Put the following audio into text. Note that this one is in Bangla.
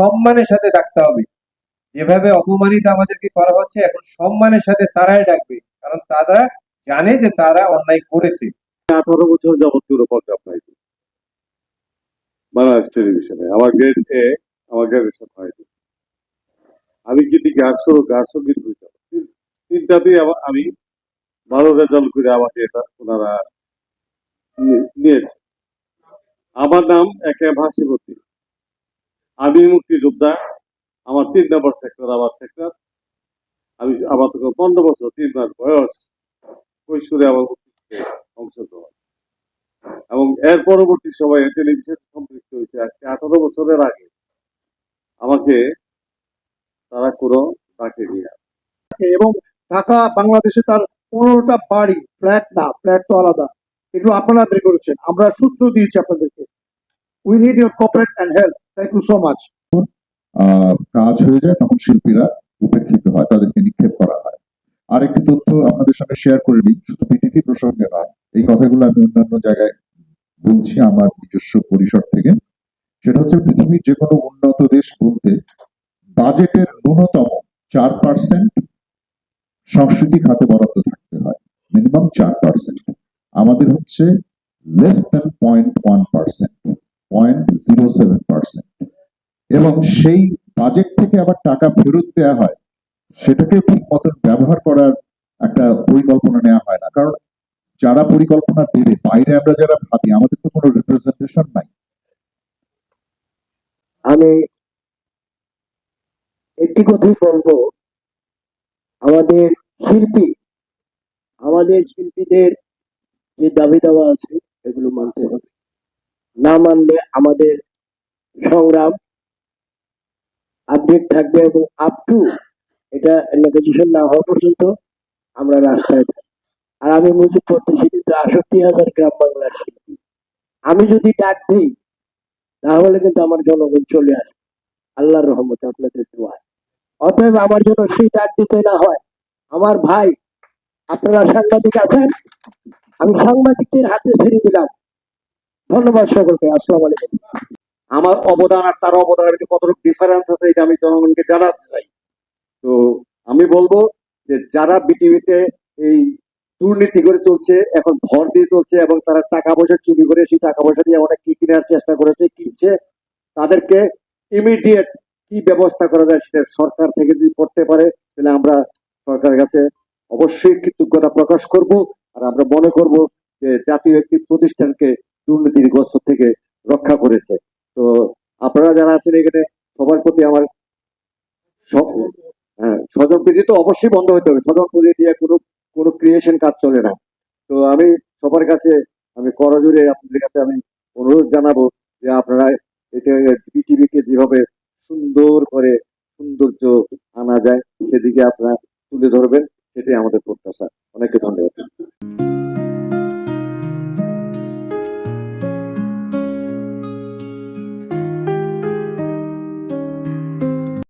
সম্মানের সাথে ডাকতে হবে। যেভাবে অপমানিত আমাদেরকে করা হচ্ছে, এখন সম্মানের সাথে তারাই ডাকবে। কারণ তারা জানে যে তারা অন্যায় করেছে। আঠারো বছর যাবৎ কাপ হয়নি বাংলাদেশ টেলিভিশনে। আমার গ্রেড এ আমার গ্রাজুয়েশন হয়নি আমি কিন্তু গার্সো গার্সো কিন্তু তিনটাতেই আমা- আমি ভালো রেজাল্ট করে আমাকে এটা ওনারা নিয়েছে। আমার নাম একে ভাসিপতি আমি মুক্তিযোদ্ধা, আমার তিন নম্বর সেক্টর আমার সেক্টর আমি আমার তো পনেরো বছর, তিন মাস বয়স। কৈশোরে আমার মুক্তিযুদ্ধে অংশগ্রহণ। এবং এর পরবর্তী সময়ে টেলিভিশন সম্পৃক্ত হয়েছে। আজকে আঠারো বছরের আগে আমাকে তারা কোনো ডাকেনি আর। এবং ঢাকা বাংলাদেশে তার পনেরোটা বাড়ি ফ্ল্যাট না ফ্ল্যাট তো আলাদা। এগুলো আপনারা বের করেছেন। আমরা সূত্র দিয়েছি আপনাদেরকে। We need your cooperate and help thank you so much কাজ হয়ে যায়, তখন শিল্পীরা উপেক্ষিত হয়, তাদেরকে নিক্ষেপ করা হয়। আরেকটি তথ্য আপনাদের সঙ্গে শেয়ার করে দিই শুধু পিটিপি প্রসঙ্গে নয়, এই কথাগুলো আমি অন্যান্য জায়গায় বলছি আমার নিজস্ব পরিসর থেকে। সেটা হচ্ছে পৃথিবীর যে কোনো উন্নত দেশ বলতে বাজেটের ন্যূনতম চার পার্সেন্ট সংস্কৃতি খাতে বরাদ্দ থাকতে হয়, মিনিমাম চার পার্সেন্ট আমাদের হচ্ছে less than point one percent point zero seven percent এবং সেই বাজেট থেকে আবার টাকা ফেরত দেওয়া হয় সেটাকে ঠিক মতন ব্যবহার করার একটা পরিকল্পনা নেওয়া হয় না। কারণ যারা পরিকল্পনা দেবে, বাইরে আমরা যারা ভাবি, আমাদের তো কোনো রিপ্রেজেন্টেশন নাই। আমি একটি কথাই বলব। আমাদের শিল্পী, আমাদের শিল্পীদের যে দাবি দাওয়া আছে, এগুলো মানতে হবে। না মানলে আমাদের সংগ্রাম আপডেট থাকবে এবং আপ টু এটা নেগোসিয়েশন না হওয়া পর্যন্ত আমরা রাস্তায় থাকব। আর আমি মুজিব পড়তেছি কিন্তু আষট্টি হাজার গ্রাম বাংলার শিল্পী। আমি যদি ডাক দিই, তাহলে কিন্তু আমার জনগণ চলে আসবে। আল্লাহর রহমতে আপনাদের দোয়ায় অতএব আমার জন্য সেই ডাক দিতে না হয়। আমার ভাই, আপনারা সাংবাদিক আছেন? আমি সাংবাদিকদের হাতে ছেড়ে দিলাম। ধন্যবাদ সকলকে। আসসালামু আলাইকুম। আমার অবদান আর তার অবদানের মধ্যে কতটুকু ডিফারেন্স আছে, এটা আমি জনগণকে জানাতে চাই। তো আমি বলব যে যারা বিটিভিতে এই দুর্নীতি করে চলছে, এখন ভর দিয়ে চলছে এবং তারা টাকা পয়সা চুরি করে সেই টাকা পয়সা দিয়ে অনেক কি কেনার চেষ্টা করেছে, কিনছে, তাদেরকে ইমিডিয়েট কি ব্যবস্থা করা যায় সেটা সরকার থেকে যদি করতে পারে, তাহলে আমরা সরকারের কাছে অবশ্যই কৃতজ্ঞতা প্রকাশ করব। আর আমরা মনে করব যে জাতীয় একটি প্রতিষ্ঠানকে দুর্নীতিগ্রস্ত থেকে রক্ষা করেছে। তো আপনারা যারা আছেন এখানে সবার প্রতি আমার হ্যাঁ, স্বজন প্রীতি তো অবশ্যই বন্ধ হতে হবে। স্বজন প্রীতি দিয়ে কোনো কোনো ক্রিয়েশন কাজ চলে না। তো আমি সবার কাছে আমি করজোরে আপনাদের কাছে আমি অনুরোধ জানাব যে আপনারা এটা বিটিভিকে যেভাবে সুন্দর করে সৌন্দর্য আনা যায় সেদিকে আপনারা তুলে ধরবেন